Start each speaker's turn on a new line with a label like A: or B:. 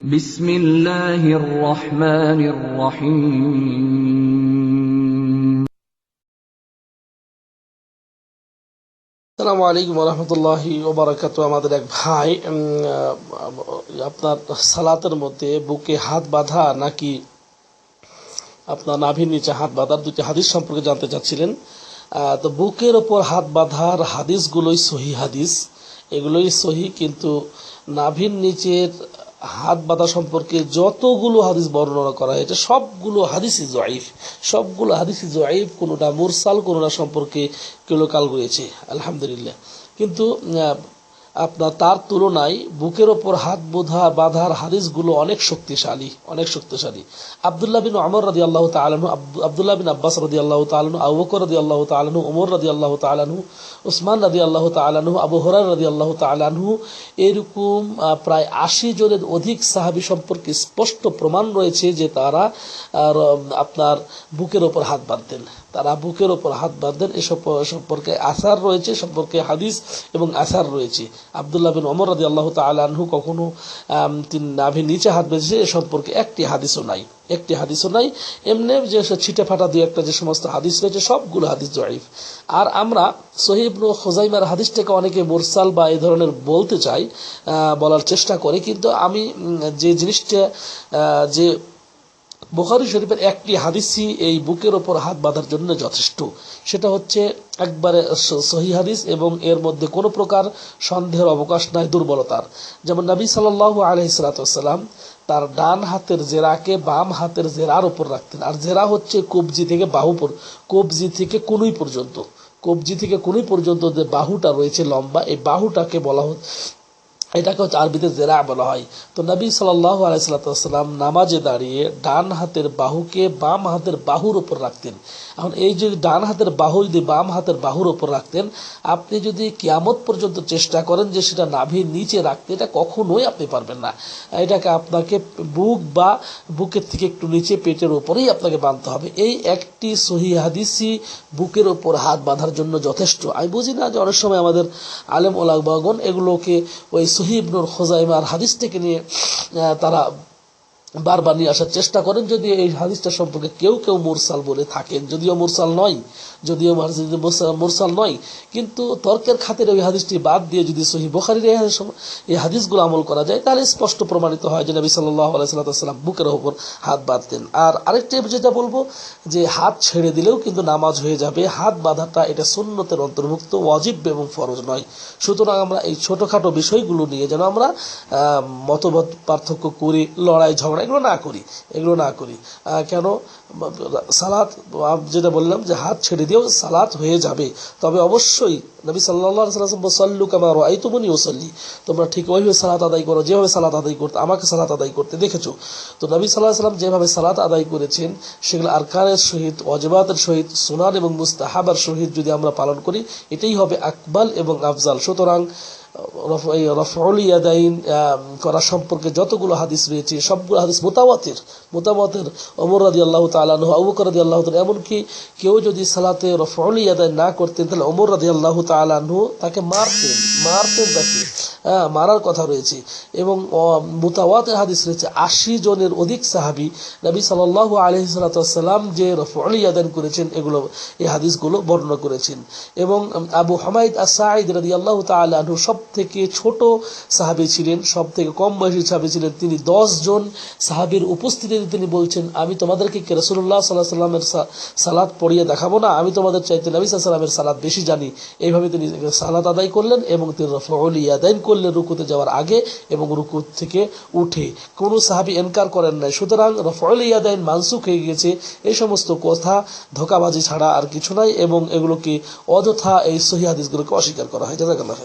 A: বিসমিল্লাহির আলাইকুম রহমতুল্লাহি ওবরাকাত আমাদের এক ভাই আপনার সালাতের মধ্যে বুকে হাত বাঁধা নাকি আপনার নাভির নিচে হাত বাঁধার দুটি হাদিস সম্পর্কে জানতে চাচ্ছিলেন। তো বুকের ওপর হাত বাঁধার হাদিসগুলোই সহি হাদিস। এগুলোই সহি, কিন্তু নাভির নিচের হাত বাঁধা সম্পর্কে যতগুলো হাদিস বর্ণনা করা হয়েছে সবগুলো হাদিসই জয়ীফ। সবগুলো হাদিসই জয়ীফ, কোনোটা মুরসাল, কোনোটা সম্পর্কে কেলোকাল রয়েছে আলহামদুলিল্লাহ। কিন্তু আপনার তার তুলনায় বুকের ওপর হাত বোধা বাঁধার হাদিসগুলো অনেক শক্তিশালী অনেক শক্তিশালী। আবদুল্লাহ বিন আমর রাদি আল্লাহ তালানু আবদুল্লাহ বিন আব্বাস রাদি আল্লাহ তালানু আবু বকর রাদি আল্লাহ তালানু ওমর রাদি আল্লাহ তালানু উসমান রাদি আল্লাহ তালানু আবু হরার রাদি আল্লাহ তালানু এরকম প্রায় আশি জনের অধিক সাহাবি সম্পর্কে স্পষ্ট প্রমাণ রয়েছে যে তারা আপনার বুকের ওপর হাত বাঁধতেন। তারা বুকের ওপর হাত বাঁধতেন এসব সম্পর্কে আসার রয়েছে, সম্পর্কে হাদিস এবং আসার রয়েছে। আবদুল্লাহ বিন ওমর রাদি আল্লাহ তালাহু কখনো তিনি নাভি নিচে হাত বেঁধেছে, এ সম্পর্কে একটি হাদিসও নাই। একটি হাদিসও নাই। এমনি যে ছিটে ফাটা দুই একটা যে সমস্ত হাদিস রয়েছে, সবগুলো হাদিস জয়ীফ আর আমরা সহিব খোজাইমার হাদিসটাকে অনেকে মোরসাল বা এই ধরনের বলতে চাই বলার চেষ্টা করি। কিন্তু আমি যে জিনিসটা যে বুখারি শরীফের একটি হাদিসই এই বুকের ওপর হাত বাঁধার জন্য যথেষ্ট। সেটা হচ্ছে একবারে সহি হাদিস এবং এর মধ্যে কোনো প্রকার সন্দেহের অবকাশ নাই, দুর্বলতার। যেমন নবী সাল্লাহ আলহিসাল্লাম তার ডান হাতের জেরাকে বাম হাতের জেরার উপর রাখতেন। আর জেরা হচ্ছে কবজি থেকে বাহু কবজি থেকে কুনুই পর্যন্ত। কবজি থেকে কুনুই পর্যন্ত যে বাহুটা রয়েছে লম্বা, এই বাহুটাকে বলা এটাকে হচ্ছে আরবিতে জেরা বলা হয়। তো নবী সাল্লাহ আলাইসাল্লাম নামাজে দাঁড়িয়ে ডান হাতের বাহুকে বাম হাতের বাহুর উপর রাখতেন। এখন এই যদি ডান হাতের বাহু যদি বাম হাতের বাহুর উপর রাখতেন, আপনি যদি কিয়ামত পর্যন্ত চেষ্টা করেন যে সেটা নাভির নিচে রাখতে, এটা কখনোই আপনি পারবেন না। এটাকে আপনাকে বুক বা বুকের থেকে একটু নিচে পেটের উপরেই আপনাকে বাঁধতে হবে। এই একটি সহি হাদিসি বুকের ওপর হাত বাঁধার জন্য যথেষ্ট। আমি বুঝি না যে অনেক সময় আমাদের আলেম ওলাগন এগুলোকে ওই সহিবনুর খোজাইমার হাদিস থেকে নিয়ে তারা বারবার নিয়ে আসার চেষ্টা করেন যদি এই হাদিসটা সম্পর্কে কেউ কেউ মুরসাল বলে থাকেন, যদিও মুরসাল নয়, যদিও মুরসাল- নয়, কিন্তু তর্কের খাতিরে ওই হাদিসটি বাদ দিয়ে যদি সহি বোখারির এই হাদিস- এই হাদিসগুলো আমল করা যায়, তাহলে স্পষ্ট প্রমাণিত হয় যে নবী সাল্লাহ আলাইসাল্লাম বুকের ওপর হাত বাঁধতেন। আর আরেকটা যেটা বলব, যে হাত ছেড়ে দিলেও কিন্তু নামাজ হয়ে যাবে, হাত বাঁধাটা এটা সুন্নতের অন্তর্ভুক্ত, ওয়াজিব এবং ফরজ নয়। সুতরাং আমরা এই ছোটোখাটো বিষয়গুলো নিয়ে যেন আমরা মতভেদ পার্থক্য করি লড়াই ঝগড়া এগুলো না করি, এগুলো না করি। কেন? সালাত যেটা বললাম যে হাত ছেড়ে দিয়েও সালাত হয়ে যাবে। তবে অবশ্যই নবী সাল্লাহ সাল্লাম সল্লু কামার আই তুমনি ওসল্লি তোমরা ঠিক ওইভাবে সালাত আদায় করো, যেভাবে সালাত আদায় করতে, আমাকে সালাত আদায় করতে দেখেছ। তো নবী সাল্লাহ সাল্লাম যেভাবে সালাত আদায় করেছেন, সেগুলো আরকানের সহিত অজবাতের সহিত সোনার এবং মুস্তাহাবার সহিত যদি আমরা পালন করি, এটাই হবে আকবাল এবং আফজাল। সুতরাং রফ- এই ইয়াদাইন করা সম্পর্কে যতগুলো হাদিস রয়েছে, সবগুলো হাদিস মোতাবাতের মোতাবাতের অমর রাজি আল্লাহ তালাহ আবুকর রাজি আল্লাহ তালা এমনকি কেউ যদি সালাতে রফরুল ইয়াদাইন না করতেন, তাহলে অমর রাজি আল্লাহ তালাহ তাকে মারতেন মারতেন তাকে। মারার কথা রয়েছে। এবং মোতাওয়াতের হাদিস রয়েছে, আশি জনের অধিক সাহাবি নবী সাল্লাহ আলহিসাল্লাম যে রফউল ইয়াদাইন করেছেন, এগুলো, এই হাদিসগুলো বর্ণনা করেছেন। এবং আবু হামাইদ আসাইদ রাদি আল্লাহ তালু সব থেকে ছোট সাহাবি ছিলেন সব থেকে কম বয়সী সাহাবি ছিলেন, তিনি জন সাহাবির উপস্থিতিতে তিনি বলছেন, আমি তোমাদেরকে কি রসুল্লাহ সাল্লাহ সাল্লামের সালাদ পড়িয়ে দেখাবো না? আমি তোমাদের চাইতে নবী সাল্লামের সালাদ বেশি জানি। এইভাবে তিনি সালাদ আদায় করলেন এবং তিনি রফউল ইয়াদাইন করলেন রুকুতে যাওয়ার আগে এবং রুকু থেকে উঠে। কোনো সাহাবি এনকার করেন নাই। সুতরাং রফল ইয়াদাইন মানসুক হয়ে গেছে এই সমস্ত কথা, ধোকাবাজি ছাড়া আর কিছু নাই এবং এগুলোকে অযথা এই সহি হাদিসগুলোকে অস্বীকার করা হয়। জাজাকাল্লাহ।